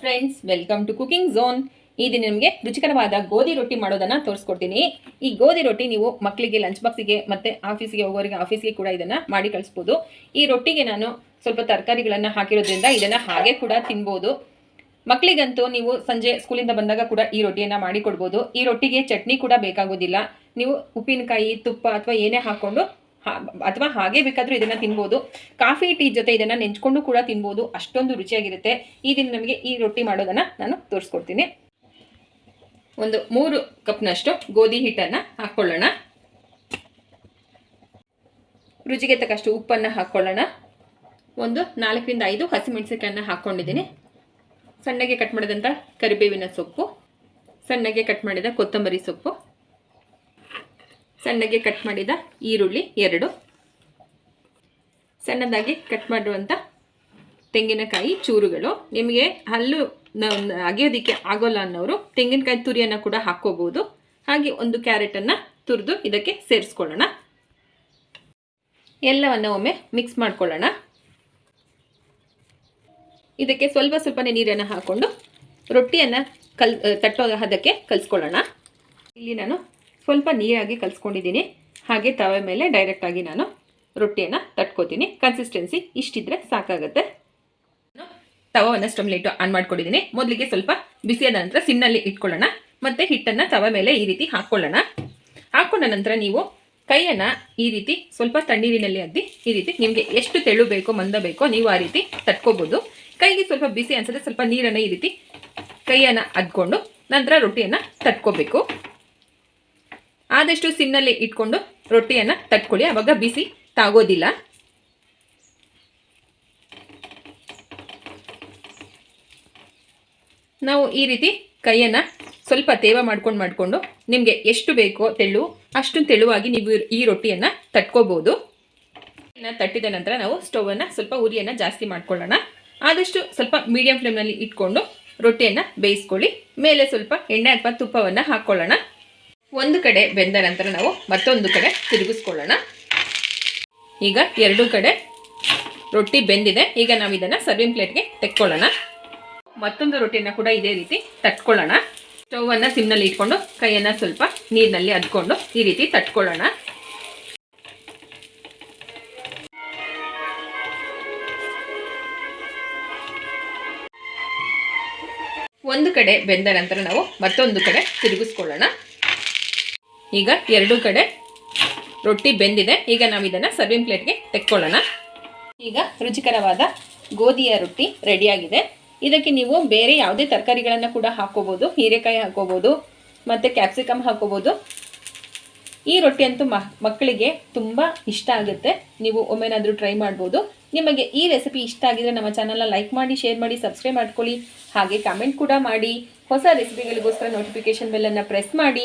Friends welcome to cooking zone ಈ ದಿನ ನಿಮಗೆ ರುಚಿಕರವಾದ ಗೋಧಿ ರೊಟ್ಟಿ ಮಾಡೋದನ್ನ ತೋರಿಸ್ಕೊಡ್ತೀನಿ. ಈ ಗೋಧಿ ರೊಟ್ಟಿ ನೀವು ಮಕ್ಕಳಿಗೆ ಲಂಚ್ ಬಾಕ್ಸಿಗೆ ಮತ್ತೆ ಆಫೀಸ್ಗೆ ಹೋಗೋರಿಗೆ ಆಫೀಸ್ಗೆ ಕೂಡ ಇದನ್ನ ಮಾಡಿ ಕಳಿಸ್ಬೋದು. ಈ ರೊಟ್ಟಿಗೆ ನಾನು ಸ್ವಲ್ಪ ತರಕಾರಿಗಳನ್ನ ಹಾಕಿರೋದ್ರಿಂದ ಇದನ್ನ ಹಾಗೆ ಕೂಡ ತಿನ್ಬೋದು. ಮಕ್ಕಳಿಗಂತೂ ನೀವು ಸಂಜೆ ಸ್ಕೂಲಿಂದ ಬಂದಾಗ ಕೂಡ ಈ ರೊಟ್ಟಿಯನ್ನ ಮಾಡಿ ಕೊಡ್ಬೋದು. ಈ ರೊಟ್ಟಿಗೆ ಚಟ್ನಿ ಕೂಡ ಬೇಕಾಗೋದಿಲ್ಲ. ನೀವು ಉಪ್ಪಿನಕಾಯಿ, ತುಪ್ಪ ಅಥವಾ ಏನೇ ಹಾಕೊಂಡು ಅಥವಾ ಹಾಗೆ ಬೇಕಾದರೂ ಇದನ್ನ ತಿನ್ಬೋದು. ಕಾಫಿ, ಟೀ ಜೊತೆ ಇದನ್ನ ನೆಂಚ್ಕೊಂಡು ಕೂಡ ತಿನ್ಬೋದು. ಅಷ್ಟೊಂದು ರುಚಿಯಾಗಿರುತ್ತೆ. ಈ ದಿನ ನಮಗೆ ಈ ರೊಟ್ಟಿ ಮಾಡೋದನ್ನ ನಾನು ತೋರಿಸ್ಕೊಡ್ತೀನಿ. ಒಂದು ಮೂರು ಕಪ್ನಷ್ಟು ಗೋಧಿ ಹಿಟ್ಟನ್ನು ಹಾಕ್ಕೊಳ್ಳೋಣ. ರುಚಿಗೆ ತಕ್ಕಷ್ಟು ಉಪ್ಪನ್ನು ಹಾಕ್ಕೊಳ್ಳೋಣ. ಒಂದು ನಾಲ್ಕರಿಂದ ಐದು ಹಸಿಮೆಣಸಿನಕಾಯನ್ನ ಹಾಕ್ಕೊಂಡಿದ್ದೀನಿ. ಸಣ್ಣಗೆ ಕಟ್ ಮಾಡಿದಂಥ ಕರಿಬೇವಿನ ಸೊಪ್ಪು, ಸಣ್ಣಗೆ ಕಟ್ ಮಾಡಿದ ಕೊತ್ತಂಬರಿ ಸೊಪ್ಪು ಸಣ್ಣಗೆ ಕಟ್ ಮಾಡಿದ ಈರುಳ್ಳಿ ಎರಡು. ಸಣ್ಣದಾಗಿ ಕಟ್ ಮಾಡುವಂಥ ತೆಂಗಿನಕಾಯಿ ಚೂರುಗಳು. ನಿಮಗೆ ಹಲ್ಲು ಅಗೆಯೋದಿಕ್ಕೆ ಆಗೋಲ್ಲ ಅನ್ನೋರು ತೆಂಗಿನಕಾಯಿ ತುರಿಯನ್ನು ಕೂಡ ಹಾಕ್ಕೋಬೋದು ಹಾಗೆ ಒಂದು ಕ್ಯಾರೆಟನ್ನು ತುರಿದು ಇದಕ್ಕೆ ಸೇರಿಸ್ಕೊಳ್ಳೋಣ. ಎಲ್ಲವನ್ನು ಒಮ್ಮೆ ಮಿಕ್ಸ್ ಮಾಡ್ಕೊಳ್ಳೋಣ. ಇದಕ್ಕೆ ಸ್ವಲ್ಪ ಸ್ವಲ್ಪನೇ ನೀರನ್ನು ಹಾಕ್ಕೊಂಡು ರೊಟ್ಟಿಯನ್ನು ಕಲ್ ತಟ್ಟೋ ಹದಕ್ಕೆ ಕಲಿಸ್ಕೊಳ್ಳೋಣ. ಇಲ್ಲಿ ನಾನು ಸ್ವಲ್ಪ ನೀರಾಗಿ ಕಲಿಸ್ಕೊಂಡಿದ್ದೀನಿ. ಹಾಗೆ ತವೆ ಮೇಲೆ ಡೈರೆಕ್ಟಾಗಿ ನಾನು ರೊಟ್ಟಿಯನ್ನು ತಟ್ಕೋತೀನಿ. ಕನ್ಸಿಸ್ಟೆನ್ಸಿ ಇಷ್ಟಿದ್ರೆ ಸಾಕಾಗುತ್ತೆ. ನಾನು ತವವನ್ನು ಸ್ಟಮ್ಲಿ ಇಟ್ಟು ಆನ್ ಮಾಡ್ಕೊಂಡಿದ್ದೀನಿ. ಮೊದಲಿಗೆ ಸ್ವಲ್ಪ ಬಿಸಿಯಾದ ನಂತರ ಸಿನ್ನಲ್ಲಿ ಇಟ್ಕೊಳ್ಳೋಣ. ಮತ್ತೆ ಹಿಟ್ಟನ್ನು ತವ ಮೇಲೆ ಈ ರೀತಿ ಹಾಕ್ಕೊಳ್ಳೋಣ ಹಾಕೊಂಡ ನಂತರ ನೀವು ಕೈಯನ್ನು ಈ ರೀತಿ ಸ್ವಲ್ಪ ತಣ್ಣೀರಿನಲ್ಲಿ ಅದ್ದಿ, ಈ ರೀತಿ ನಿಮಗೆ ಎಷ್ಟು ತೆಳು ಬೇಕೋ ಮಂದ ಬೇಕೋ ನೀವು ಆ ರೀತಿ ತಟ್ಕೋಬೋದು. ಕೈಗೆ ಸ್ವಲ್ಪ ಬಿಸಿ ಅನ್ಸಿದ್ರೆ ಸ್ವಲ್ಪ ನೀರನ್ನು ಈ ರೀತಿ ಕೈಯನ್ನು ಅದ್ಕೊಂಡು ನಂತರ ರೊಟ್ಟಿಯನ್ನು ತಟ್ಕೋಬೇಕು. ಆದಷ್ಟು ಸಿಮ್ನಲ್ಲಿ ಇಟ್ಕೊಂಡು ರೊಟ್ಟಿಯನ್ನು ತಟ್ಕೊಳ್ಳಿ. ಆವಾಗ ಬಿಸಿ ತಾಗೋದಿಲ್ಲ. ನಾವು ಈ ರೀತಿ ಕೈಯನ್ನು ಸ್ವಲ್ಪ ತೇವ ಮಾಡ್ಕೊಂಡು ಮಾಡಿಕೊಂಡು ನಿಮಗೆ ಎಷ್ಟು ಬೇಕೋ ತೆಳು, ಅಷ್ಟು ತೆಳುವಾಗಿ ನೀವು ಈ ರೊಟ್ಟಿಯನ್ನು ತಟ್ಕೋಬೋದು. ತಟ್ಟಿದ ನಂತರ ನಾವು ಸ್ಟೌವನ್ನು ಸ್ವಲ್ಪ ಉರಿಯನ್ನು ಜಾಸ್ತಿ ಮಾಡ್ಕೊಳ್ಳೋಣ. ಆದಷ್ಟು ಸ್ವಲ್ಪ ಮೀಡಿಯಂ ಫ್ಲೇಮ್ನಲ್ಲಿ ಇಟ್ಕೊಂಡು ರೊಟ್ಟಿಯನ್ನು ಬೇಯಿಸ್ಕೊಳ್ಳಿ. ಮೇಲೆ ಸ್ವಲ್ಪ ಎಣ್ಣೆ ಅಥವಾ ತುಪ್ಪವನ್ನು ಹಾಕ್ಕೊಳ್ಳೋಣ. ಒಂದು ಕಡೆ ಬೆಂದ ನಂತರ ನಾವು ಮತ್ತೊಂದು ಕಡೆ ತಿರುಗಿಸ್ಕೊಳ್ಳೋಣ. ಈಗ ಎರಡು ಕಡೆ ರೊಟ್ಟಿ ಬೆಂದಿದೆ. ಈಗ ನಾವು ಇದನ್ನು ಸರ್ವಿಂಗ್ ಪ್ಲೇಟ್ಗೆ ತೆಕ್ಕೊಳ್ಳೋಣ. ಮತ್ತೊಂದು ರೊಟ್ಟಿನ ಕೂಡ ಇದೇ ರೀತಿ ತಟ್ಕೊಳ್ಳೋಣ. ಸ್ಟೌವನ್ನು ಸಿಮ್ನಲ್ಲಿ ಇಟ್ಕೊಂಡು, ಕೈಯನ್ನು ಸ್ವಲ್ಪ ನೀರಿನಲ್ಲಿ ಅದ್ಕೊಂಡು ಈ ರೀತಿ ತಟ್ಕೊಳ್ಳೋಣ. ಒಂದು ಕಡೆ ಬೆಂದ ನಂತರ ನಾವು ಮತ್ತೊಂದು ಕಡೆ ತಿರುಗಿಸ್ಕೊಳ್ಳೋಣ. ಈಗ ಎರಡೂ ಕಡೆ ರೊಟ್ಟಿ ಬೆಂದಿದೆ. ಈಗ ನಾವು ಇದನ್ನು ಸರ್ವಿಂಗ್ ಪ್ಲೇಟ್ಗೆ ತೆಕ್ಕೊಳ್ಳೋಣ. ಈಗ ರುಚಿಕರವಾದ ಗೋಧಿಯ ರೊಟ್ಟಿ ರೆಡಿಯಾಗಿದೆ. ಇದಕ್ಕೆ ನೀವು ಬೇರೆ ಯಾವುದೇ ತರಕಾರಿಗಳನ್ನು ಕೂಡ ಹಾಕೋಬೋದು ಹೀರೆಕಾಯಿ ಹಾಕೋಬೋದು ಮತ್ತು ಕ್ಯಾಪ್ಸಿಕಮ್ ಹಾಕೋಬೋದು ಈ ರೊಟ್ಟಿ ಅಂತೂ ಮಕ್ಕಳಿಗೆ ತುಂಬ ಇಷ್ಟ ಆಗುತ್ತೆ. ನೀವು ಒಮ್ಮೆನಾದರೂ ಟ್ರೈ ಮಾಡ್ಬೋದು. ನಿಮಗೆ ಈ ರೆಸಿಪಿ ಇಷ್ಟ ಆಗಿದ್ರೆ ನಮ್ಮ ಚಾನಲ್ನ ಲೈಕ್ ಮಾಡಿ ಶೇರ್ ಮಾಡಿ ಸಬ್ಸ್ಕ್ರೈಬ್ ಮಾಡ್ಕೊಳ್ಳಿ. ಹಾಗೆ ಕಮೆಂಟ್ ಕೂಡ ಮಾಡಿ. ಹೊಸ ರೆಸಿಪಿಗಳಿಗೋಸ್ಕರ ನೋಟಿಫಿಕೇಶನ್ ಬೆಲ್ಲನ್ನು ಪ್ರೆಸ್ ಮಾಡಿ.